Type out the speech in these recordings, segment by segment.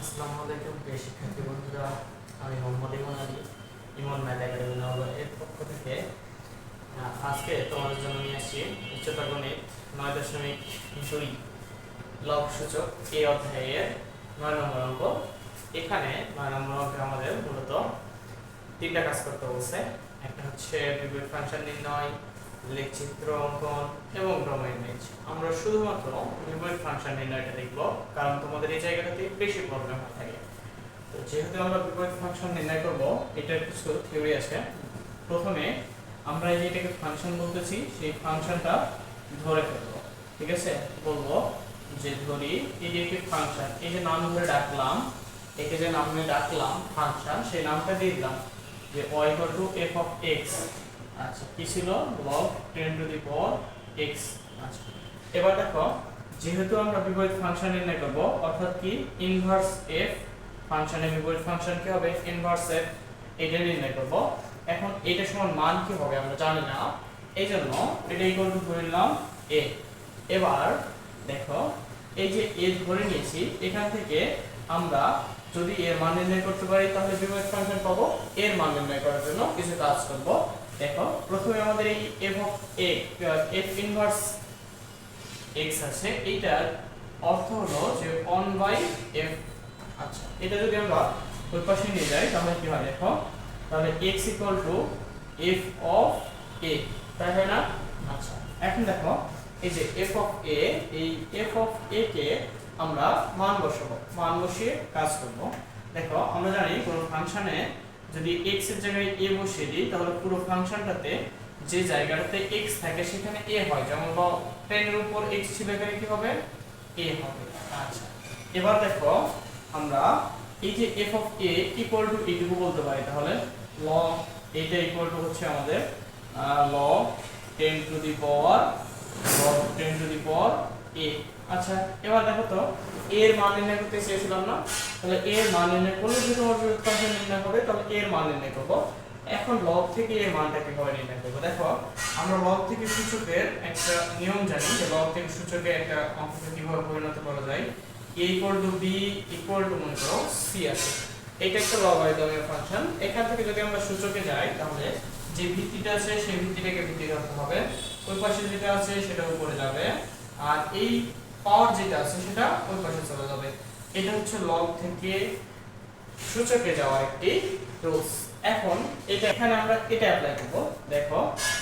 আসসালামু আলাইকুম প্রিয় শিক্ষার্থী বন্ধুরা, আমি মোহাম্মদ ইমন আলী, ইমন ম্যাথ একাডেমি নগর এর পক্ষ থেকে আজকে তোমাদের জন্য নিয়ে আসছি উচ্চতর গণিত নয় দশমিক দুই লব সূচক এই অধ্যায়ের নয় নম্বর অঙ্ক। এখানে নয় নম্বর অঙ্কে আমাদের মূলত তিনটা কাজ করতে বলছে। একটা হচ্ছে বিপরীত ফাংশন নির্ণয় লেখচিত্র অঙ্কন এবং ডোমেইন রেঞ্জ আমরা শুধুমাত্র বিপরীত ফাংশন নির্ণয়টা দেখব কারণ তোমাদের এই জায়গাটাতে বেশি প্রবলেম হয়ে থাকে। তো যেহেতু আমরা বিপরীত ফাংশন নির্ণয় করব, এটার কিছু থিওরি আছে। প্রথমে আমরা যে এটাকে ফাংশন বলতেছি, সেই ফাংশনটা ধরে ফেলব। ঠিক আছে? বলব যে ধরি, এই যে একটি ফাংশন এই যে নাম ধরে ডাকলাম একে যে নাম ডাকলাম ফাংশন সেই নামটা দিয়ে দিলাম যে equal to f of x আচ্ছা কি ছিল? log 10 to the power x আচ্ছা এবার দেখো, যেহেতু আমরা বিপরীত ফাংশন নির্ণয় করব, অর্থাৎ কি? ইনভার্স f ফাংশনের বিপরীত ফাংশন কি হবে? ইনভার্স f, এটা নির্ণয় করব। এখন এটা সমান মান কি হবে আমরা জানি না। এই জন্য এটা ইকুয়াল টু ধরে নিলাম a এবার দেখো, এই যে a ধরে নিয়েছি, এখান থেকে আমরা যদি এর মান নির্ণয় করতে পারি, তাহলে বিপরীত ফাংশন পাবো। এর মান নির্ণয় করার জন্য কিছু কাজ করব। দেখো, প্রথমে আমাদের এই f of a f inverse x আছে, এইটার অর্থ হলো যে 1 বাই f আচ্ছা এটা যদি আমরা ওই পাশে নিয়ে যাই, তাহলে কি হয় দেখো? তাহলে x equal to f of a, তাই হয় না? আচ্ছা এখন দেখো, এই যে f অফ a, এই f অফ a কে আমরা মান বসাবো, মান বসিয়ে কাজ করব। দেখো, আমরা জানি কোনো ফাংশনে যদি x এর জায়গায় a বসিয়ে দিই, তাহলে পুরো ফাংশনটাতে যে জায়গাটাতে x থাকে সেখানে a হয়। যেমন ল 10 এর উপর x ছিল এখানে কি হবে? a হবে। আচ্ছা। এবার দেখো, আমরা এই যে f of a equal to এইটুকু বলতে পারি, তাহলে ল এইটা ইকুয়াল টু হচ্ছে আমাদের log 10 to the power log 10 to the power আচ্ছা এবার দেখো তো এর মান নির্ণয় করতে চেয়েছিলাম না, তাহলে এর মান নির্ণয় করলে যদি নির্ণয় হবে, তাহলে এর মান নির্ণয় করব। এখন log থেকে এর মানটা কীভাবে নির্ণয় করব? দেখো, আমরা log থেকে সূচকের একটা নিয়ম জানি যে log থেকে সূচকে একটা অঙ্ককে কীভাবে পরিণত করা যায়। ইকুয়াল টু ইকুয়াল টু মনে করো আছে। এটা একটা ফাংশন এখান থেকে যদি আমরা সূচকে যাই, তাহলে যে ভিত্তিটা আছে, সেই ভিত্তিটাকে ভিত্তি ধরতে হবে। ওই পাশে যেটা আছে, সেটা উপরে যাবে। আর এই পাওয়ার যেটা আছে সেটা ওই পাশে চলে যাবে। এটা হচ্ছে লগ থেকে সূচকে যাওয়া একটি রুলস। এখন এটা এখানে আমরা এটা অ্যাপ্লাই করব। দেখো,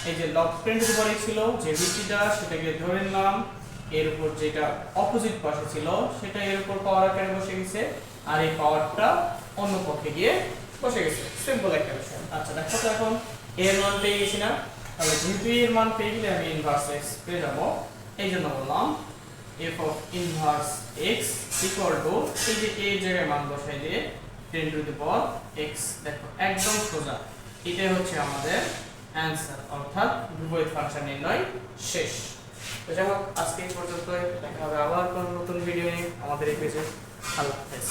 এই যে লগ প্রিন্ট উপরে ছিল, যে ভিত্তিটা সেটাকে ধরে নিলাম। এর উপর যেটা অপোজিট পাশে ছিল, সেটা এর উপর পাওয়ার আকারে বসে গেছে। আর এই পাওয়ারটা অন্য পক্ষে গিয়ে বসে গেছে। সিম্পল একটা বিষয়। আচ্ছা দেখো তো এখন, এর মান পেয়ে গেছি না। তাহলে যেহেতু এর মান পেয়ে গেলে আমি ইনভার্স এক্স পেয়ে যাব। এই জন্য বললাম, f of inverse x equal to এই যে a এর মান বসাই দিয়ে 10 to the power x, দেখো, একদম সোজা। এটাই হচ্ছে আমাদের অ্যান্সার অর্থাৎ বিপরীত ফাংশন নির্ণয় শেষ। তো যাই হোক, আজকে এই পর্যন্তই। দেখা হবে আবার কোনো নতুন ভিডিও নিয়ে। আমাদের এই পেজে আল্লাহ হাফেজ।